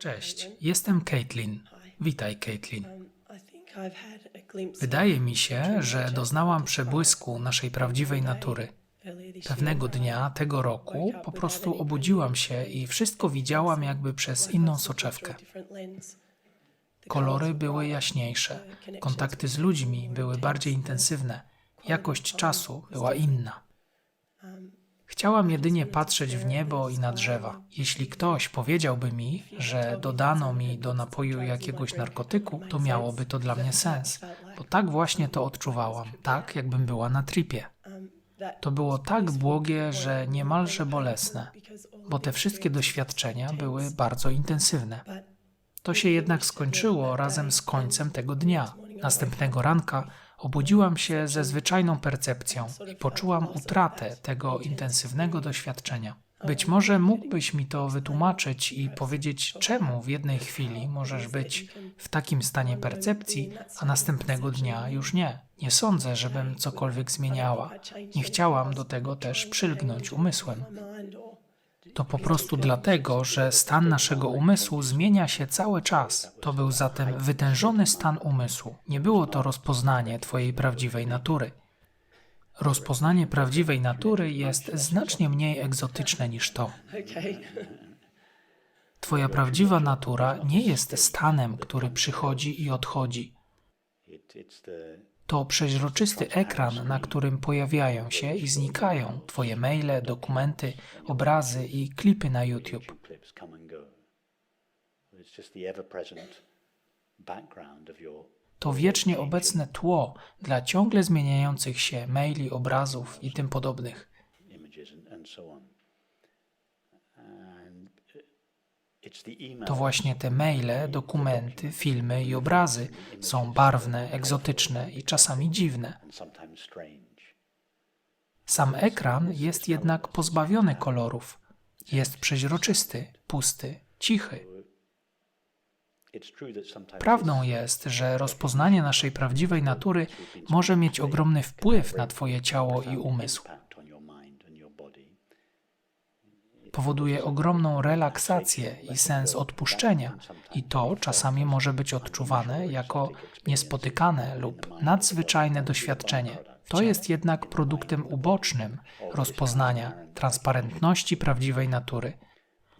Cześć, jestem Caitlin. Witaj, Caitlin. Wydaje mi się, że doznałam przebłysku naszej prawdziwej natury. Pewnego dnia tego roku po prostu obudziłam się i wszystko widziałam jakby przez inną soczewkę. Kolory były jaśniejsze, kontakty z ludźmi były bardziej intensywne, jakość czasu była inna. Chciałam jedynie patrzeć w niebo i na drzewa. Jeśli ktoś powiedziałby mi, że dodano mi do napoju jakiegoś narkotyku, to miałoby to dla mnie sens, bo tak właśnie to odczuwałam, tak jakbym była na tripie. To było tak błogie, że niemalże bolesne, bo te wszystkie doświadczenia były bardzo intensywne. To się jednak skończyło razem z końcem tego dnia. Następnego ranka obudziłam się ze zwyczajną percepcją i poczułam utratę tego intensywnego doświadczenia. Być może mógłbyś mi to wytłumaczyć i powiedzieć, czemu w jednej chwili możesz być w takim stanie percepcji, a następnego dnia już nie. Nie sądzę, żebym cokolwiek zmieniała. Nie chciałam do tego też przylgnąć umysłem. To po prostu dlatego, że stan naszego umysłu zmienia się cały czas. To był zatem wytężony stan umysłu. Nie było to rozpoznanie Twojej prawdziwej natury. Rozpoznanie prawdziwej natury jest znacznie mniej egzotyczne niż to. Twoja prawdziwa natura nie jest stanem, który przychodzi i odchodzi. To przeźroczysty ekran, na którym pojawiają się i znikają Twoje maile, dokumenty, obrazy i klipy na YouTube. To wiecznie obecne tło dla ciągle zmieniających się maili, obrazów i tym podobnych. To właśnie te maile, dokumenty, filmy i obrazy są barwne, egzotyczne i czasami dziwne. Sam ekran jest jednak pozbawiony kolorów. Jest przeźroczysty, pusty, cichy. Prawdą jest, że rozpoznanie naszej prawdziwej natury może mieć ogromny wpływ na Twoje ciało i umysł. Powoduje ogromną relaksację i sens odpuszczenia, i to czasami może być odczuwane jako niespotykane lub nadzwyczajne doświadczenie. To jest jednak produktem ubocznym rozpoznania transparentności prawdziwej natury.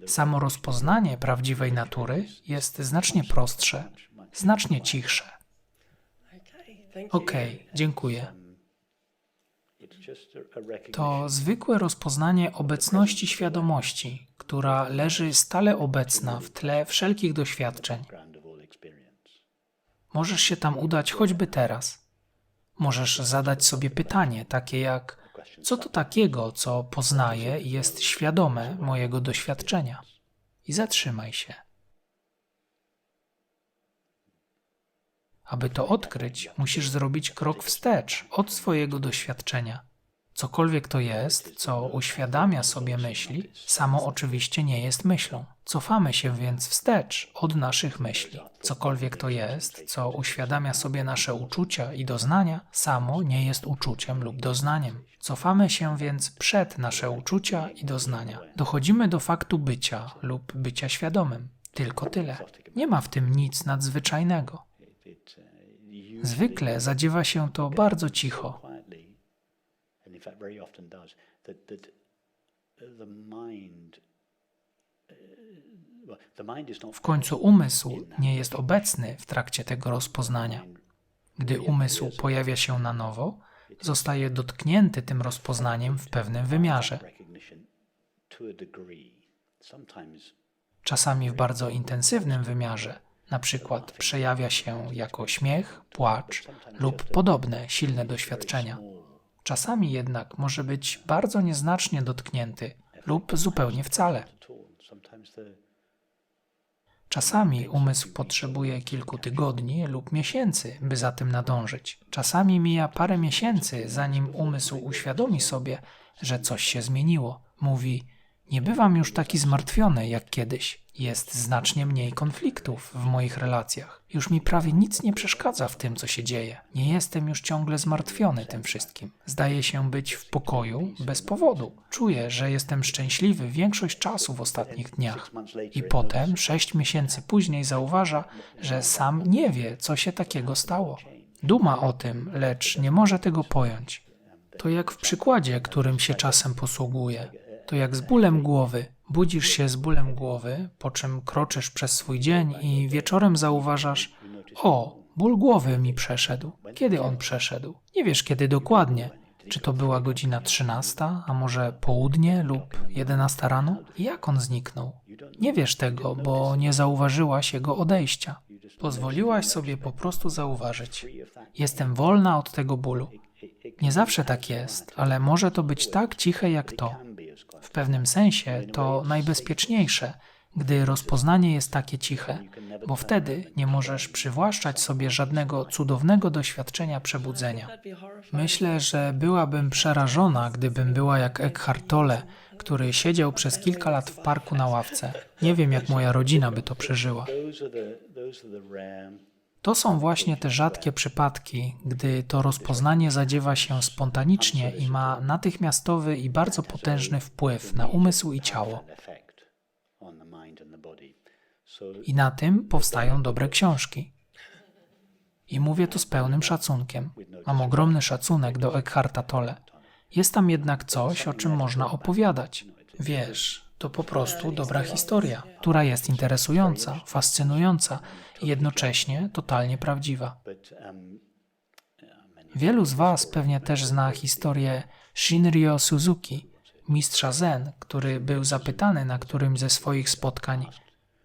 Samo rozpoznanie prawdziwej natury jest znacznie prostsze, znacznie cichsze. Okej, dziękuję. It's just a, a recognition To zwykłe rozpoznanie obecności świadomości, która leży stale obecna w tle wszelkich doświadczeń. Możesz się tam udać choćby teraz. Możesz zadać sobie pytanie takie jak: Co to takiego, co poznaję i jest świadome mojego doświadczenia? I zatrzymaj się. Aby to odkryć, musisz zrobić krok wstecz od swojego doświadczenia. Cokolwiek to jest, co uświadamia sobie myśli, samo oczywiście nie jest myślą. Cofamy się więc wstecz od naszych myśli. Cokolwiek to jest, co uświadamia sobie nasze uczucia i doznania, samo nie jest uczuciem lub doznaniem. Cofamy się więc przed nasze uczucia i doznania. Dochodzimy do faktu bycia lub bycia świadomym. Tylko tyle. Nie ma w tym nic nadzwyczajnego. Zwykle zadziewa się to bardzo cicho. In fact very often does, that, that the mind, uh, the mind not W końcu umysł nie jest obecny w trakcie tego rozpoznania. Gdy umysł pojawia się na nowo, zostaje dotknięty tym rozpoznaniem w pewnym wymiarze, czasami w bardzo intensywnym wymiarze, na przykład przejawia się jako śmiech, płacz lub podobne silne doświadczenia. Czasami jednak może być bardzo nieznacznie dotknięty lub zupełnie wcale. Czasami umysł potrzebuje kilku tygodni lub miesięcy, by za tym nadążyć. Czasami mija parę miesięcy, zanim umysł uświadomi sobie, że coś się zmieniło. Mówi: Nie bywam już taki zmartwiony jak kiedyś. Jest znacznie mniej konfliktów w moich relacjach. Już mi prawie nic nie przeszkadza w tym, co się dzieje. Nie jestem już ciągle zmartwiony tym wszystkim. Zdaje się być w pokoju bez powodu. Czuję, że jestem szczęśliwy większość czasu w ostatnich dniach. I potem, sześć miesięcy później, zauważa, że sam nie wie, co się takiego stało. Duma o tym, lecz nie może tego pojąć. To jak w przykładzie, którym się czasem posługuję. To jak z bólem głowy. Budzisz się z bólem głowy, po czym kroczysz przez swój dzień i wieczorem zauważasz: O, ból głowy mi przeszedł. Kiedy on przeszedł? Nie wiesz kiedy dokładnie. Czy to była godzina 13, a może południe lub 11 rano? Jak on zniknął? Nie wiesz tego, bo nie zauważyłaś jego odejścia. Pozwoliłaś sobie po prostu zauważyć. Jestem wolna od tego bólu. Nie zawsze tak jest, ale może to być tak ciche jak to. W pewnym sensie to najbezpieczniejsze, gdy rozpoznanie jest takie ciche, bo wtedy nie możesz przywłaszczać sobie żadnego cudownego doświadczenia przebudzenia. Myślę, że byłabym przerażona, gdybym była jak Eckhart Tolle, który siedział przez kilka lat w parku na ławce. Nie wiem, jak moja rodzina by to przeżyła. To są właśnie te rzadkie przypadki, gdy to rozpoznanie zadziewa się spontanicznie i ma natychmiastowy i bardzo potężny wpływ na umysł i ciało. I na tym powstają dobre książki. I mówię to z pełnym szacunkiem. Mam ogromny szacunek do Eckharta Tolle. Jest tam jednak coś, o czym można opowiadać. Wiesz, to po prostu dobra historia, która jest interesująca, fascynująca i jednocześnie totalnie prawdziwa. um, Wielu z Was pewnie też zna historię Shinryo Suzuki, mistrza Zen, który był zapytany na którymś ze swoich spotkań,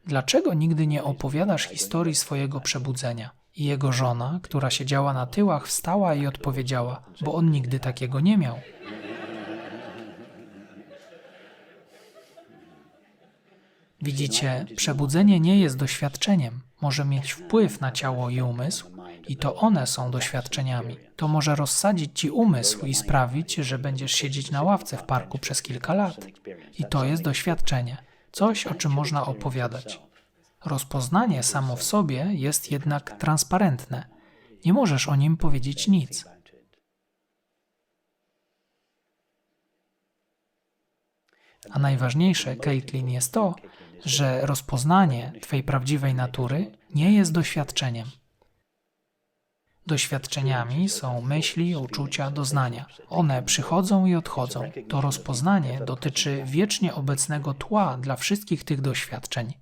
dlaczego nigdy nie opowiadasz historii swojego przebudzenia? I jego żona, która siedziała na tyłach, wstała i odpowiedziała, bo on nigdy takiego nie miał. Widzicie, przebudzenie nie jest doświadczeniem. Może mieć wpływ na ciało i umysł, i to one są doświadczeniami. To może rozsadzić ci umysł i sprawić, że będziesz siedzieć na ławce w parku przez kilka lat. I to jest doświadczenie, coś, o czym można opowiadać. Rozpoznanie samo w sobie jest jednak transparentne. Nie możesz o nim powiedzieć nic. A najważniejsze, Caitlin, jest to, że rozpoznanie Twej prawdziwej natury nie jest doświadczeniem. Doświadczeniami są myśli, uczucia, doznania. One przychodzą i odchodzą. To rozpoznanie dotyczy wiecznie obecnego tła dla wszystkich tych doświadczeń.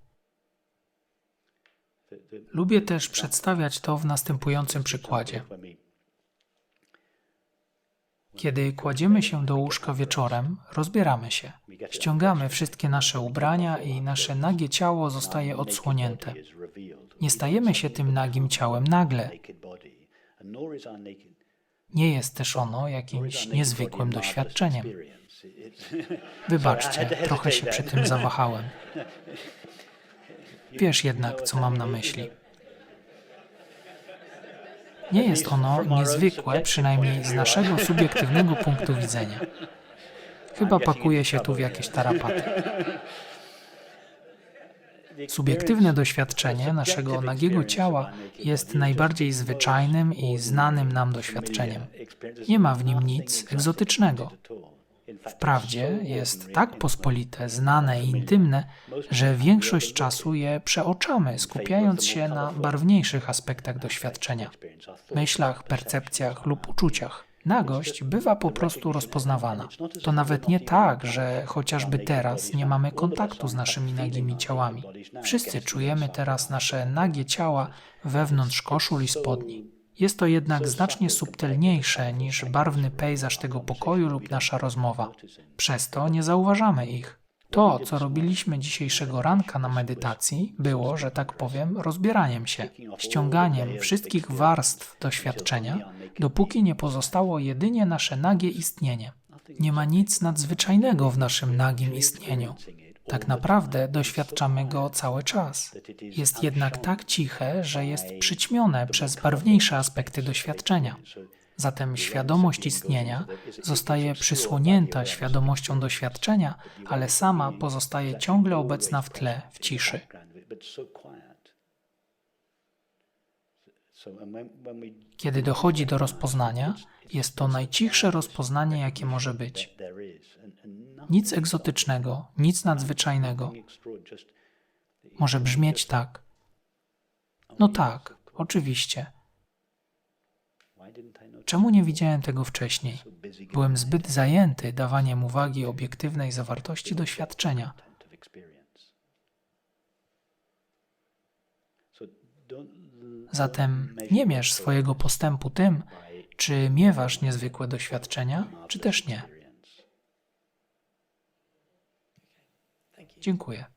Lubię też przedstawiać to w następującym przykładzie. Kiedy kładziemy się do łóżka wieczorem, rozbieramy się. Ściągamy wszystkie nasze ubrania i nasze nagie ciało zostaje odsłonięte. Nie stajemy się tym nagim ciałem nagle. Nie jest też ono jakimś niezwykłym doświadczeniem. Wybaczcie, trochę się przy tym zawahałem. Wiesz jednak, co mam na myśli. Nie jest ono niezwykłe, przynajmniej z naszego subiektywnego punktu widzenia. Chyba pakuje się tu w jakieś tarapaty. Subiektywne doświadczenie naszego nagiego ciała jest najbardziej zwyczajnym i znanym nam doświadczeniem. Nie ma w nim nic egzotycznego. Wprawdzie jest tak pospolite, znane i intymne, że większość czasu je przeoczamy, skupiając się na barwniejszych aspektach doświadczenia myślach, percepcjach lub uczuciach. Nagość bywa po prostu rozpoznawana. To nawet nie tak, że chociażby teraz nie mamy kontaktu z naszymi nagimi ciałami. Wszyscy czujemy teraz nasze nagie ciała wewnątrz koszul i spodni. Jest to jednak znacznie subtelniejsze niż barwny pejzaż tego pokoju lub nasza rozmowa. Przez to nie zauważamy ich. To, co robiliśmy dzisiejszego ranka na medytacji, było, że tak powiem, rozbieraniem się, ściąganiem wszystkich warstw doświadczenia, dopóki nie pozostało jedynie nasze nagie istnienie. Nie ma nic nadzwyczajnego w naszym nagim istnieniu. Tak naprawdę doświadczamy go cały czas. Jest jednak tak ciche, że jest przyćmione przez barwniejsze aspekty doświadczenia. Zatem świadomość istnienia zostaje przysłonięta świadomością doświadczenia, ale sama pozostaje ciągle obecna w tle, w ciszy. Kiedy dochodzi do rozpoznania, jest to najcichsze rozpoznanie, jakie może być. Nic egzotycznego, nic nadzwyczajnego. Może brzmieć tak. No tak, oczywiście. Czemu nie widziałem tego wcześniej? Byłem zbyt zajęty dawaniem uwagi obiektywnej zawartości doświadczenia. Zatem nie mierz swojego postępu tym, czy miewasz niezwykłe doświadczenia, czy też nie. Dziękuję.